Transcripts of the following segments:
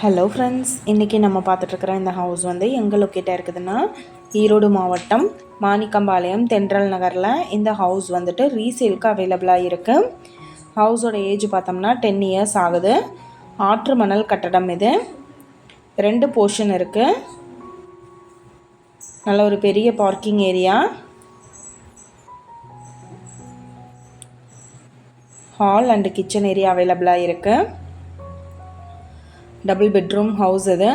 Hello friends இன்றைக்கி நம்ம பார்த்துட்ருக்குற இந்த ஹவுஸ் வந்து எங்கே லொக்கேட்டாக இருக்குதுன்னா ஈரோடு மாவட்டம் மாணிக்கம்பாளையம் தென்றல் நகரில் இந்த ஹவுஸ் வந்துட்டு ரீசேலுக்கு அவைலபிளாக இருக்குது ஹவுஸோட ஏஜ் பார்த்தோம்னா டென் இயர்ஸ் ஆகுது. ஆற்று மணல் கட்டடம் இது. ரெண்டு போர்ஷன் இருக்குது நல்ல ஒரு பெரிய parking area hall and kitchen area அவைலபிளாக இருக்குது டபுள் பெட்ரூம் ஹவுஸ் இது.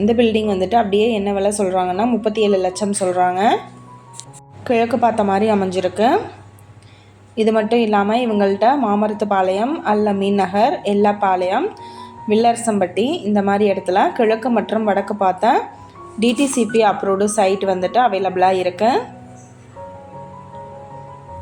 இந்த பில்டிங் வந்துட்டு அப்படியே என்ன விலை சொல்கிறாங்கன்னா முப்பத்தி ஏழு லட்சம் சொல்கிறாங்க கிழக்கு பார்த்த மாதிரி அமைஞ்சிருக்கு. இது மட்டும் இல்லாமல் இவங்கள்ட்ட மாமரத்துப்பாளையம் அல்ல மீன் நகர் எல்லாப்பாளையம் வில்லரசம்பட்டி இந்த மாதிரி இடத்துல கிழக்கு மற்றும் வடக்கு பார்த்த டிடிசிபி அப்ரூவ்டு சைட் வந்துட்டு அவைலபிளாக இருக்குது